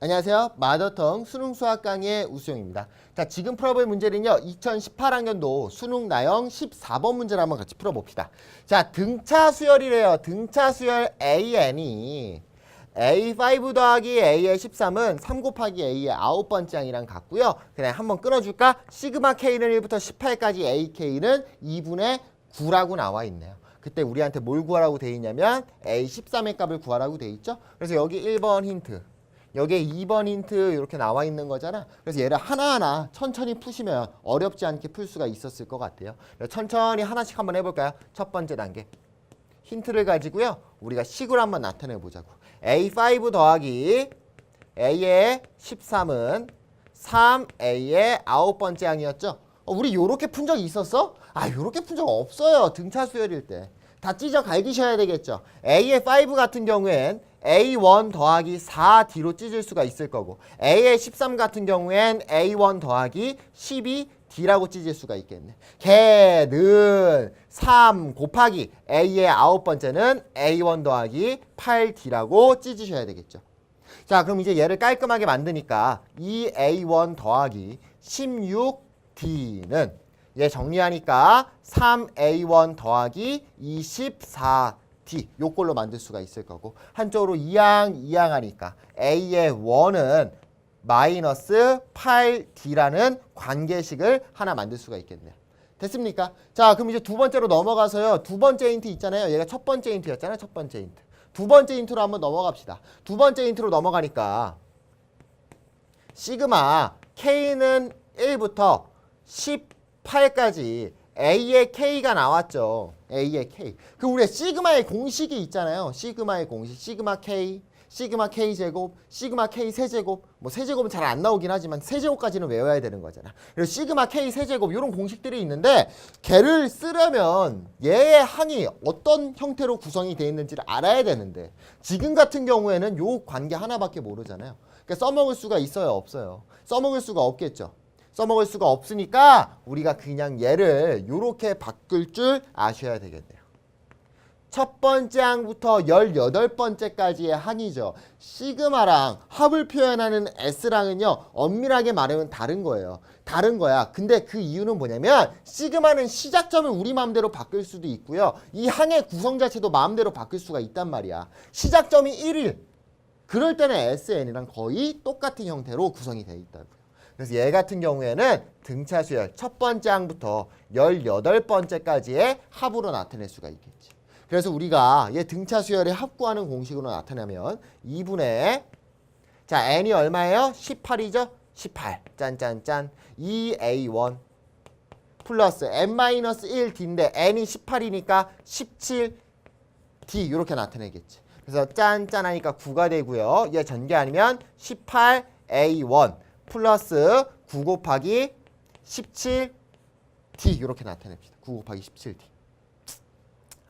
안녕하세요. 마더텅 수능 수학 강의 우수영입니다. 자, 지금 풀어볼 문제는요. 2018학년도 수능 나형 14번 문제를 한번 같이 풀어봅시다. 자, 등차 수열이래요. 등차 수열 AN이 A5 더하기 A의 13은 3 곱하기 A의 아홉 번째 항이랑 같고요. 그냥 한번 끊어줄까? 시그마 K는 1부터 18까지 AK는 2분의 9라고 나와 있네요. 그때 우리한테 뭘 구하라고 돼 있냐면 A13의 값을 구하라고 돼 있죠. 그래서 여기 1번 힌트. 여기에 2번 힌트 이렇게 나와 있는 거잖아. 그래서 얘를 하나하나 천천히 푸시면 어렵지 않게 풀 수가 있었을 것 같아요. 천천히 하나씩 한번 해볼까요? 첫 번째 단계. 힌트를 가지고요. 우리가 식으로 한번 나타내 보자고. A5 더하기 A의 13은 3A의 아홉 번째 항이었죠. 어, 우리 요렇게 푼적 있었어? 아, 요렇게 푼 적 없어요. 등차 수열일 때. 다 찢어 갈기셔야 되겠죠. A의 5 같은 경우엔 A1 더하기 4D로 찢을 수가 있을 거고 A의 13 같은 경우엔 A1 더하기 12D라고 찢을 수가 있겠네. 걔는 3 곱하기 A의 아홉 번째는 A1 더하기 8D라고 찢으셔야 되겠죠. 자, 그럼 이제 얘를 깔끔하게 만드니까 2A1 더하기 16D는 얘 정리하니까 3A1 더하기 24D 요꼴로 만들 수가 있을 거고 한쪽으로 2항 2항 하니까 A의 1은 마이너스 8D라는 관계식을 하나 만들 수가 있겠네요. 됐습니까? 자, 그럼 이제 두 번째로 넘어가서요. 두 번째 힌트 있잖아요. 얘가 첫 번째 힌트였잖아요. 첫 번째 힌트. 두 번째 힌트로 한번 넘어갑시다. 두 번째 힌트로 넘어가니까 시그마 K는 1부터 18까지 A의 K가 나왔죠. A의 K. 그 우리 시그마의 공식이 있잖아요. 시그마의 공식. 시그마 K, 시그마 K 제곱, 시그마 K 세제곱. 뭐 세제곱은 잘 안 나오긴 하지만 세제곱까지는 외워야 되는 거잖아. 그리고 시그마 K 세제곱 이런 공식들이 있는데 걔를 쓰려면 얘의 항이 어떤 형태로 구성이 되어 있는지를 알아야 되는데 지금 같은 경우에는 요 관계 하나밖에 모르잖아요. 그러니까 써먹을 수가 있어요, 없어요. 써먹을 수가 없겠죠. 써먹을 수가 없으니까 우리가 그냥 얘를 이렇게 바꿀 줄 아셔야 되겠네요. 첫 번째 항부터 18번째까지의 항이죠. 시그마랑 합을 표현하는 S랑은요. 엄밀하게 말하면 다른 거예요. 다른 거야. 근데 그 이유는 뭐냐면 시그마는 시작점을 우리 마음대로 바꿀 수도 있고요. 이 항의 구성 자체도 마음대로 바꿀 수가 있단 말이야. 시작점이 1일. 그럴 때는 SN이랑 거의 똑같은 형태로 구성이 되어 있다고요. 그래서 얘 같은 경우에는 등차 수열 첫 번째 항부터 18번째까지의 합으로 나타낼 수가 있겠지. 그래서 우리가 얘 등차 수열의 합구하는 공식으로 나타내면 2분의 자 n이 얼마예요? 18이죠? 18 짠짠짠 2a1 플러스 n-1d인데 n이 18이니까 17d 이렇게 나타내겠지. 그래서 짠짠 하니까 9가 되고요. 얘 전개 아니면 18a1 플러스 9 곱하기 17d 이렇게 나타냅시다. 9 곱하기 17d.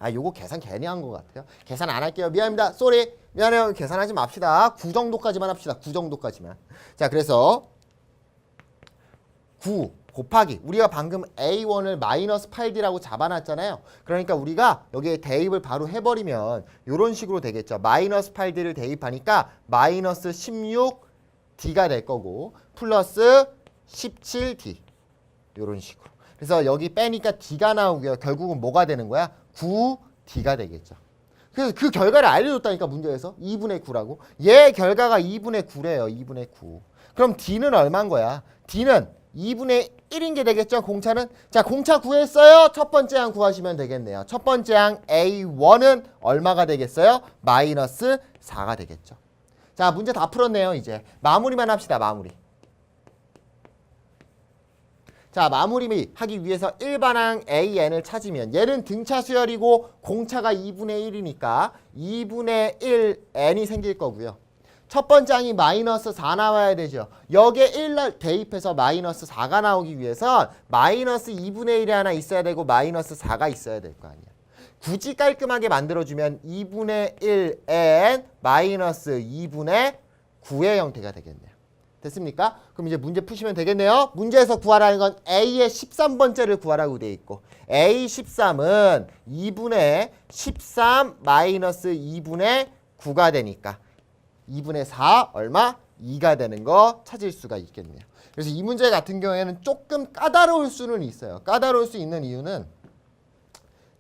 아, 요거 계산 괜히 한 것 같아요. 계산 안 할게요. 미안합니다. 쏘리. 미안해요. 계산하지 맙시다. 9 정도까지만 합시다. 9 정도까지만. 자, 그래서 9 곱하기 우리가 방금 A1을 마이너스 8D라고 잡아놨잖아요. 그러니까 우리가 여기에 대입을 바로 해버리면 이런 식으로 되겠죠. 마이너스 8D를 대입하니까 마이너스 16D가 될 거고 플러스 17D 이런 식으로. 그래서 여기 빼니까 D가 나오고요. 결국은 뭐가 되는 거야? 9D가 되겠죠. 그래서 그 결과를 알려줬다니까 문제에서 2분의 9라고. 얘 결과가 2분의 9래요. 2분의 9. 그럼 D는 얼마인 거야? D는 2분의 1인 게 되겠죠. 공차는. 자, 공차 구했어요. 첫 번째 항 구하시면 되겠네요. 첫 번째 항 A1은 얼마가 되겠어요? 마이너스 4가 되겠죠. 자, 문제 다 풀었네요. 이제 마무리만 합시다. 마무리. 자 마무리 하기 위해서 일반항 AN을 찾으면 얘는 등차 수열이고 공차가 2분의 1이니까 2분의 1 N이 생길 거고요. 첫 번째 항이 마이너스 4 나와야 되죠. 여기에 1날 대입해서 마이너스 4가 나오기 위해선 마이너스 2분의 1이 하나 있어야 되고 마이너스 4가 있어야 될 거 아니야. 굳이 깔끔하게 만들어주면 2분의 1 N 마이너스 2분의 9의 형태가 되겠네요. 됐습니까? 그럼 이제 문제 푸시면 되겠네요. 문제에서 구하라는 건 A의 13번째를 구하라고 돼 있고 A 13은 2분의 13 마이너스 2분의 9가 되니까 2분의 4 얼마? 2가 되는 거 찾을 수가 있겠네요. 그래서 이 문제 같은 경우에는 조금 까다로울 수는 있어요. 까다로울 수 있는 이유는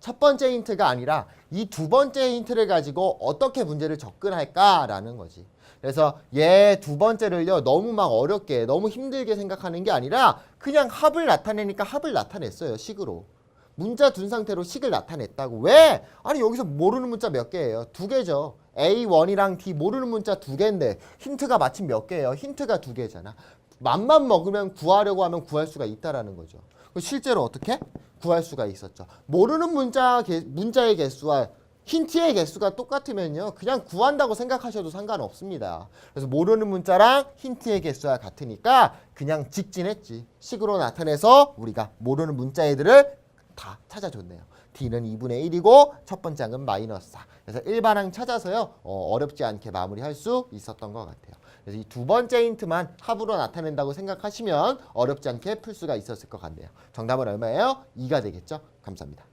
첫 번째 힌트가 아니라 이 두 번째 힌트를 가지고 어떻게 문제를 접근할까라는 거지. 그래서 얘 두 번째를요 너무 막 어렵게 너무 힘들게 생각하는 게 아니라 그냥 합을 나타내니까 합을 나타냈어요 식으로 문자 둔 상태로 식을 나타냈다고 왜? 아니 여기서 모르는 문자 몇 개예요? 두 개죠 A1이랑 D 모르는 문자 두 개인데 힌트가 마침 몇 개예요? 힌트가 두 개잖아 맘만 먹으면 구하려고 하면 구할 수가 있다라는 거죠 그 실제로 어떻게? 구할 수가 있었죠 모르는 문자 개, 문자의 개수와 힌트의 개수가 똑같으면요. 그냥 구한다고 생각하셔도 상관없습니다. 그래서 모르는 문자랑 힌트의 개수가 같으니까 그냥 직진했지. 식으로 나타내서 우리가 모르는 문자 애들을 다 찾아줬네요. D는 2분의 1이고 첫 번째 항은 마이너스 4. 그래서 일반항 찾아서요. 어, 어렵지 않게 마무리할 수 있었던 것 같아요. 그래서 이 두 번째 힌트만 합으로 나타낸다고 생각하시면 어렵지 않게 풀 수가 있었을 것 같네요. 정답은 얼마예요? 2가 되겠죠? 감사합니다.